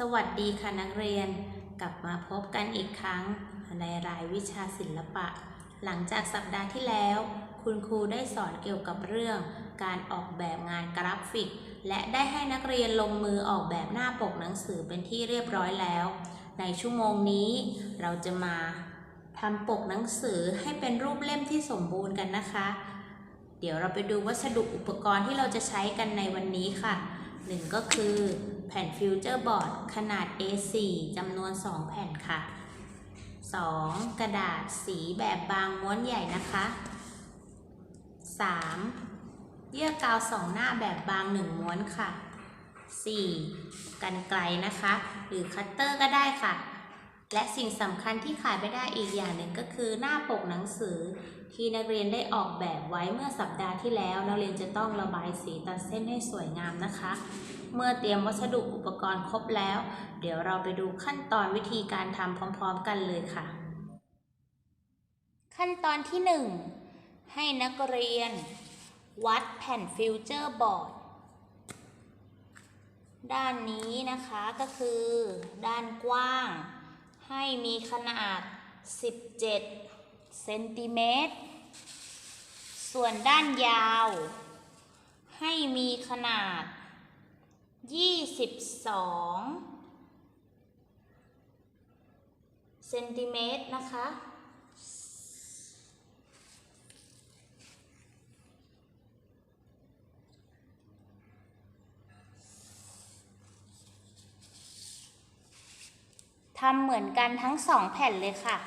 สวัสดีค่ะนักเรียนกลับมาพบกันอีกครั้งในรายวิชาศิลปะ หลังจากสัปดาห์ที่แล้ว คุณครูได้สอนเกี่ยวกับเรื่อง การออกแบบงานกราฟิก และได้ให้นักเรียนลงมือออกแบบหน้าปกหนังสือเป็นที่เรียบร้อยแล้ว ในชั่วโมงนี้เราจะมาทำปกหนังสือให้เป็นรูปเล่มที่สมบูรณ์กันนะคะ เดี๋ยวเราไปดูวัสดุอุปกรณ์ที่เราจะใช้กันในวันนี้ค่ะ หนึ่งก็คือแผ่นฟิวเจอร์บอร์ดขนาด A4 จำนวน 2 แผ่นค่ะ 2. กระดาษสีแบบบางม้วนใหญ่นะคะ 3. เยื่อกาวสองหน้าแบบบาง 1 ม้วนค่ะ 4. กันไกลนะคะ หรือคัตเตอร์ก็ได้ค่ะ และสิ่งสำคัญที่ขาดไม่ได้อีกอย่างหนึ่งก็คือหน้าปกหนังสือ ที่นักเรียนได้ออกแบบไว้เมื่อสัปดาห์ที่แล้ว นักเรียนจะต้องระบายสีตัดเส้นให้สวยงามนะคะ เมื่อเตรียมวัสดุอุปกรณ์ครบแล้ว เดี๋ยวเราไปดูขั้นตอนวิธีการทำพร้อม ๆ กันเลยค่ะ ขั้นตอนที่ 1 ให้นักเรียน วัดแผ่นฟิวเจอร์บอร์ดด้านนี้นะคะก็คือ ด้านกว้าง ให้มีขนาด 17 เซนติเมตร ส่วนด้านยาว ให้มีขนาด 22 เซนติเมตรนะคะ ทำเหมือนกันทั้งสองแผ่นเลยค่ะ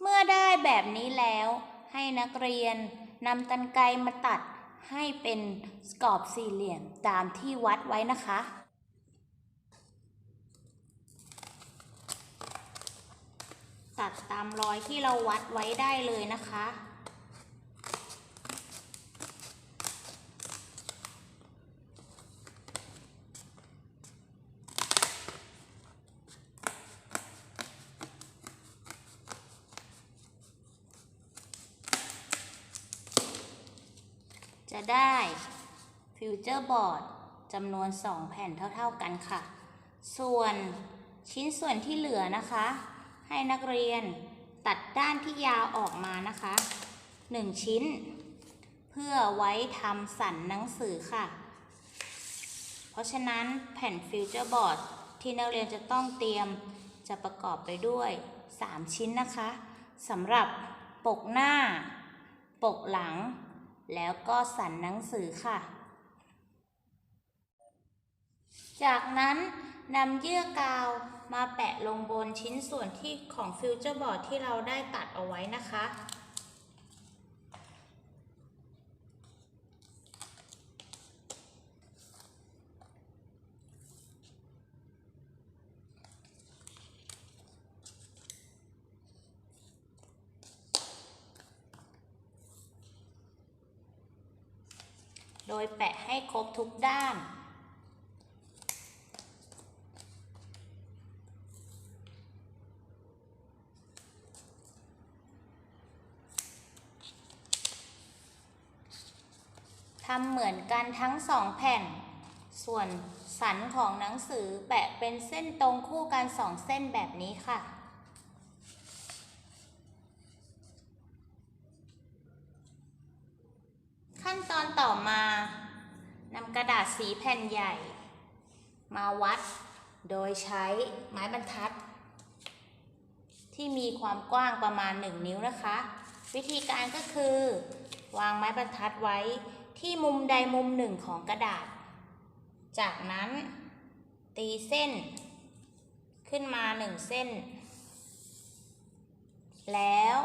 เมื่อได้ แบบนี้แล้ว ให้นักเรียนนำกันไกรมาตัดให้เป็นกรอบสี่เหลี่ยมตามที่วัดไว้นะคะ ตัดตามรอยที่เราวัดไว้ได้เลยนะคะ ได้ฟิวเจอร์บอร์ดจำนวน 2 แผ่นเท่า ๆกันค่ะ ส่วนชิ้นส่วนที่เหลือนะคะ ให้นักเรียนตัดด้านที่ยาวออกมานะคะ 1 ชิ้น เพื่อไว้ทำสันหนังสือค่ะ เพราะฉะนั้นแผ่นฟิวเจอร์บอร์ดที่นักเรียนจะต้องเตรียมจะประกอบไปด้วย 3 ชิ้นนะคะสำหรับปกหน้า ปกหลัง แล้วก็สั่นหนังสือค่ะ จากนั้นนำเยื่อกาวมาแปะลงบนชิ้นส่วนที่ของฟิวเจอร์บอร์ดที่เราได้ตัดเอาไว้นะคะ โดยแปะให้ครบทุกด้าน ทำเหมือนกันทั้งสองแผ่น ส่วนสันของหนังสือแปะเป็นเส้นตรงคู่กันสองเส้นแบบนี้ค่ะ ขั้นตอนต่อมานำกระดาษ สีแผ่นใหญ่ มาวัดโดยใช้ไม้บรรทัด ที่มีความกว้างประมาณ 1 นิ้วนะคะ วิธีการก็คือ วางไม้บรรทัดไว้ที่มุมใดมุมหนึ่งของกระดาษ จากนั้น ตีเส้น ขึ้นมาหนึ่งเส้น แล้ว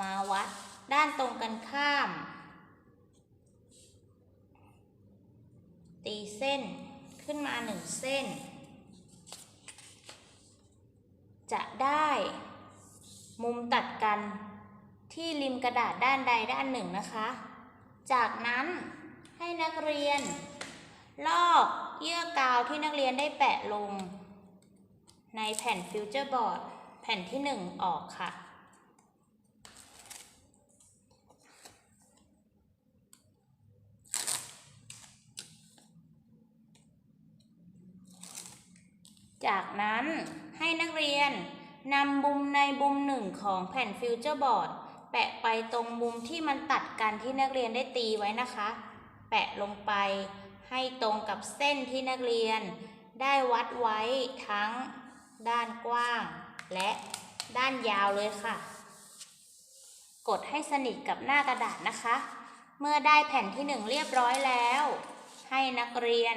มาวัดด้านตรงกันข้าม ตีเส้นขึ้นมาหนึ่งเส้น จะได้มุมตัดกันที่ริมกระดาษด้านใดด้านหนึ่งนะคะ จากนั้นให้นักเรียน ลอกเยื่อกาวที่นักเรียนได้แปะลง ในแผ่นฟิวเจอร์บอร์ดแผ่นที่ 1 ออกค่ะ จากนั้นให้นักเรียนนำมุมในมุมหนึ่งของแผ่นฟิวเจอร์บอร์ดแปะไปตรงมุมที่มันตัดกันที่นักเรียนได้ตีไว้นะคะ แปะลงไปให้ตรงกับเส้นที่นักเรียน ได้วัดไว้ทั้งด้านกว้าง และด้านยาวเลยค่ะ กดให้สนิทกับหน้ากระดาษนะคะ เมื่อได้แผ่นที่หนึ่งเรียบร้อยแล้ว ให้นักเรียน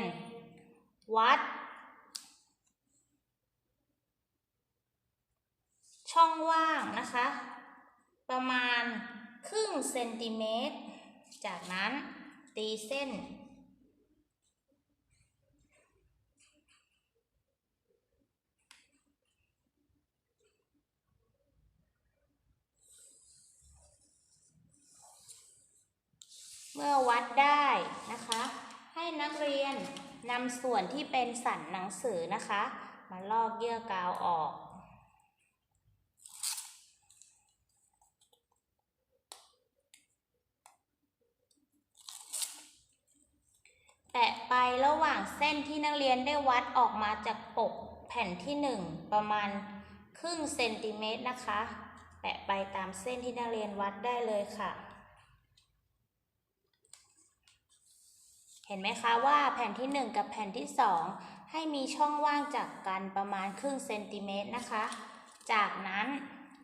วัด ช่องว่างนะคะ ประมาณครึ่งเซนติเมตร จากนั้นตีเส้น เมื่อวัดได้นะคะ ให้นักเรียนนำส่วนที่เป็นสันหนังสือนะคะ มาลอกเยื่อกาวออก แปะไประหว่างเส้นที่นักเรียนได้วัดออกมาจากปกแผ่นที่ 1 ประมาณครึ่งเซนติเมตรนะคะ แปะไปตามเส้นที่นักเรียนวัดได้เลยค่ะ เห็นไหมคะว่าแผ่นที่ 1 กับแผ่นที่ 2 ให้มีช่องว่างจากกันประมาณครึ่งเซนติเมตรนะคะ จากนั้น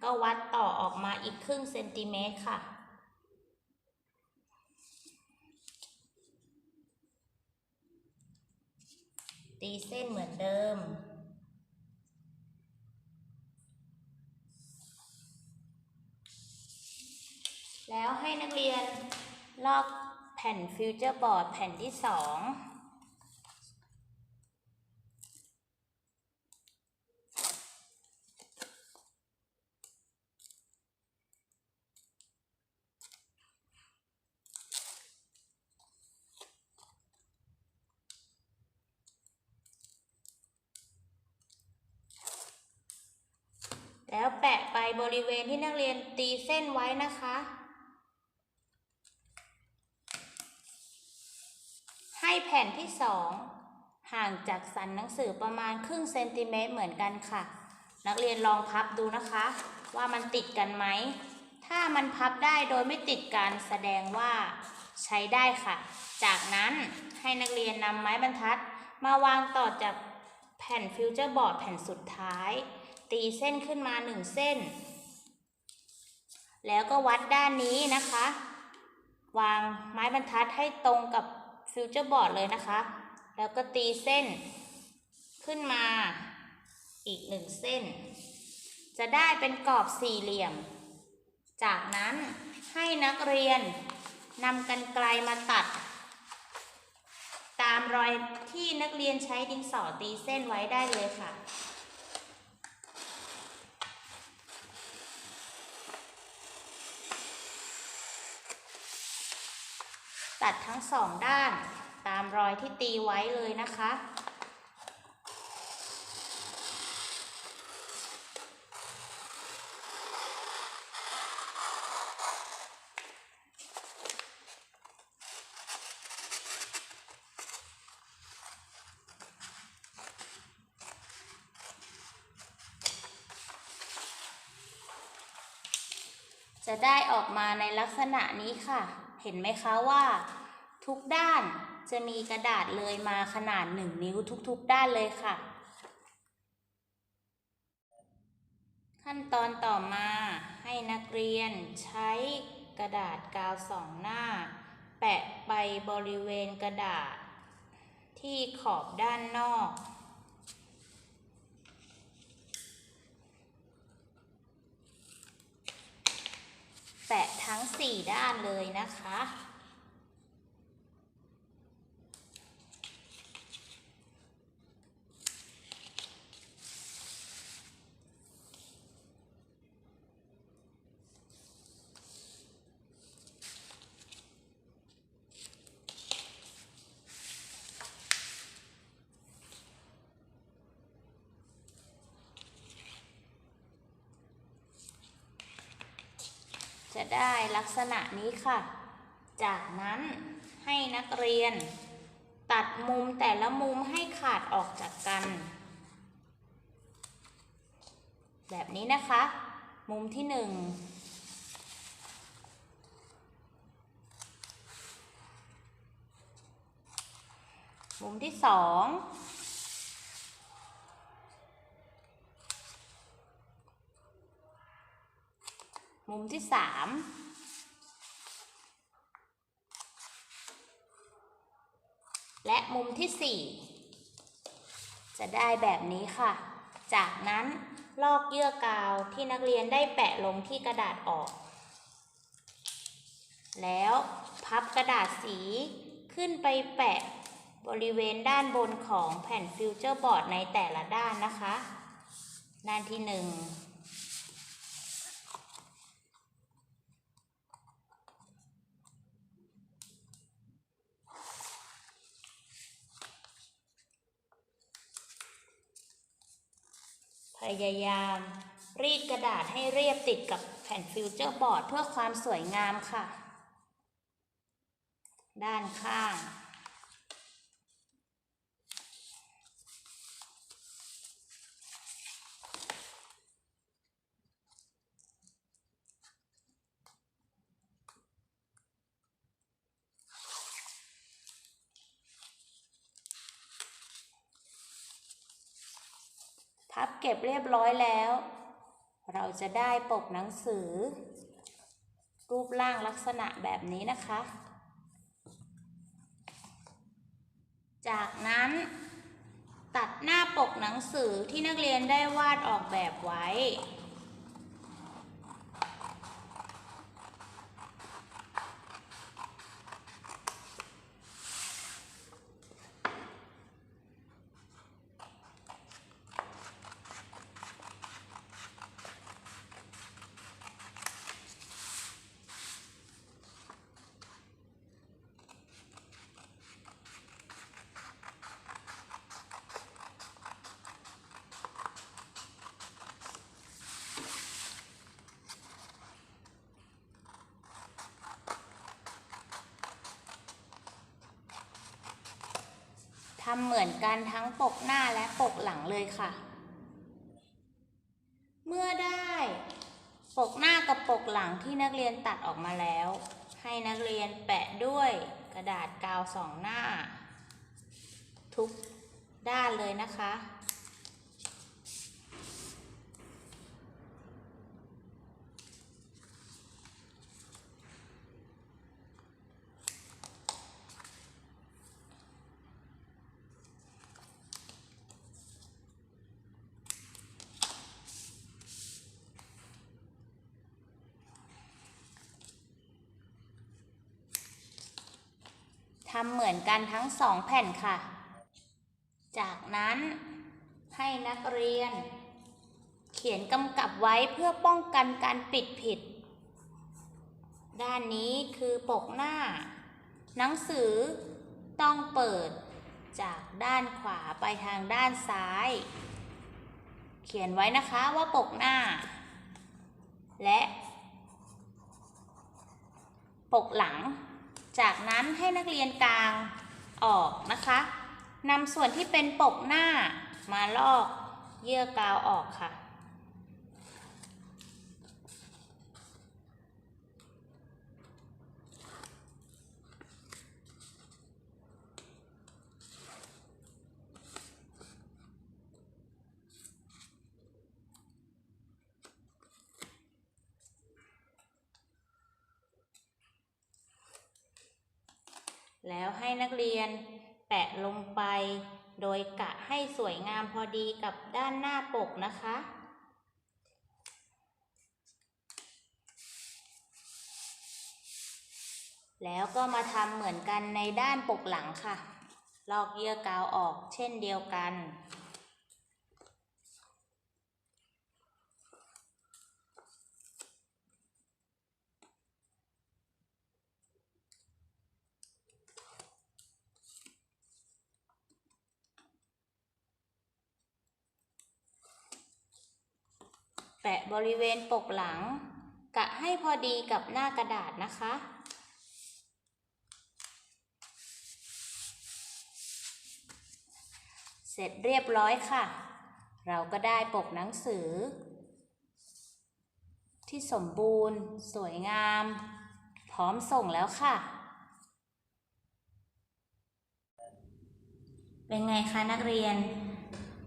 ก็วัดต่อออกมาอีกครึ่งเซนติเมตรค่ะ ตีเส้นเหมือนเดิม แล้วให้นักเรียนลอกแผ่นฟิวเจอร์บอร์ดแผ่นที่สอง แล้วแปะไปบริเวณที่นักเรียนตีเส้นไว้นะคะ ให้แผ่นที่สองห่างจากสันหนังสือประมาณครึ่งเซนติเมตรเหมือนกันค่ะ นักเรียนลองพับดูนะคะ ว่ามันติดกันไหม ถ้ามันพับได้โดยไม่ติดกันแสดงว่าใช้ได้ค่ะ จากนั้นให้นักเรียนนำไม้บรรทัด มาวางต่อจากแผ่นฟิวเจอร์บอร์ดแผ่นสุดท้าย ตีเส้นขึ้นมาหนึ่งเส้น แล้วก็วัดด้านนี้นะคะ วางไม้บรรทัดให้ตรงกับฟิวเจอร์บอร์ดเลยนะคะ แล้วก็ตีเส้นขึ้นมาอีกหนึ่งเส้น จะได้เป็นกรอบสี่เหลี่ยม จากนั้นให้นักเรียนนำกันไกลมาตัด ตามรอยที่นักเรียนใช้ดินสอตีเส้นไว้ได้เลยค่ะ ตัดทั้งสองด้านตามรอยที่ตีไว้เลยนะคะ จะได้ออกมาในลักษณะนี้ค่ะ เห็นไหมคะว่า ทุกด้านจะมีกระดาษเลยมาขนาด 1 นิ้วทุกๆด้านเลยค่ะ ขั้นตอนต่อมาให้นักเรียนใช้กระดาษกาวสองหน้า แปะไปบริเวณกระดาษที่ขอบด้านนอก แปะทั้ง 4 ด้านเลยนะคะ จะได้ลักษณะนี้ค่ะ จากนั้นให้นักเรียน ตัดมุมแต่ละมุมให้ขาดออกจากกัน แบบนี้นะคะ มุมที่หนึ่งมุมที่สอง มุมที่สามและมุมที่สี่จะได้แบบนี้ค่ะ จากนั้นลอกเยื่อกาวที่นักเรียนได้แปะลงที่กระดาษออก แล้วพับกระดาษสีขึ้นไปแปะบริเวณด้านบนของแผ่นฟิวเจอร์บอร์ดในแต่ละด้านนะคะ ด้านที่หนึ่ง ยายาม รีดกระดาษให้เรียบติดกับแผ่นฟิวเจอร์บอร์ดเพื่อความสวยงามค่ะ ด้านข้าง พับเก็บเรียบร้อยแล้ว เราจะได้ปกหนังสือ รูปร่างลักษณะแบบนี้นะคะ จากนั้นตัดหน้าปกหนังสือที่นักเรียนได้วาดออกแบบไว้ ทำเหมือนกันทั้งปกหน้าและปกหลังเลยค่ะ เมื่อได้ปกหน้ากับปกหลังที่นักเรียนตัดออกมาแล้ว ให้นักเรียนแปะด้วยกระดาษกาวสองหน้า ทุกด้านเลยนะคะ ทำเหมือนกันทั้งสองแผ่นค่ะ จากนั้นให้นักเรียน เขียนกำกับไว้เพื่อป้องกันการปิดผิด ด้านนี้คือปกหน้า หนังสือต้องเปิดจากด้านขวาไปทางด้านซ้าย เขียนไว้นะคะว่าปกหน้า และ ปกหลัง จากนั้นให้นักเรียนกลางออกนะคะนำส่วนที่เป็นปกหน้ามาลอกเยื่อกาวออกค่ะ แล้วให้นักเรียนแปะลงไป โดยกะให้สวยงามพอดีกับด้านหน้าปกนะคะ แล้วก็มาทำเหมือนกันในด้านปกหลังค่ะ ลอกเยื่อกาวออกเช่นเดียวกัน ปะบริเวณปกหลัง กะให้พอดีกับหน้ากระดาษนะคะ เสร็จเรียบร้อยค่ะ เราก็ได้ปกหนังสือ ที่สมบูรณ์ สวยงาม พร้อมส่งแล้วค่ะ เป็นไงคะนักเรียน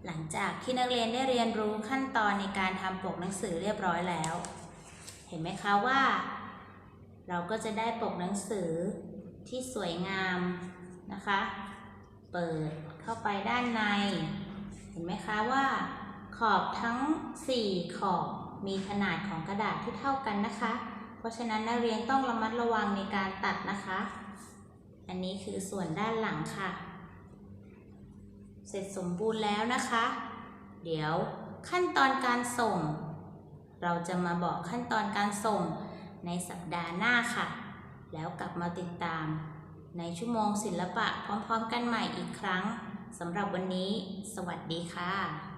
หลังจากที่นักเรียนได้เรียนรู้ขั้นตอนในการทำปกหนังสือเรียบร้อยแล้ว เห็นไหมคะว่า เราก็จะได้ปกหนังสือที่สวยงามนะคะ เปิดเข้าไปด้านใน เห็นไหมคะว่า ขอบทั้ง 4 ขอบมีขนาดของกระดาษที่เท่ากันนะคะ เพราะฉะนั้นนักเรียนต้องระมัดระวังในการตัดนะคะ อันนี้คือส่วนด้านหลังค่ะ เสร็จสมบูรณ์แล้วนะคะ เดี๋ยวขั้นตอนการส่ง เราจะมาบอกขั้นตอนการส่งในสัปดาห์หน้าค่ะ แล้วกลับมาติดตาม ในชั่วโมงศิลปะพร้อมๆ กันใหม่อีกครั้งสำหรับวันนี้ สวัสดีค่ะ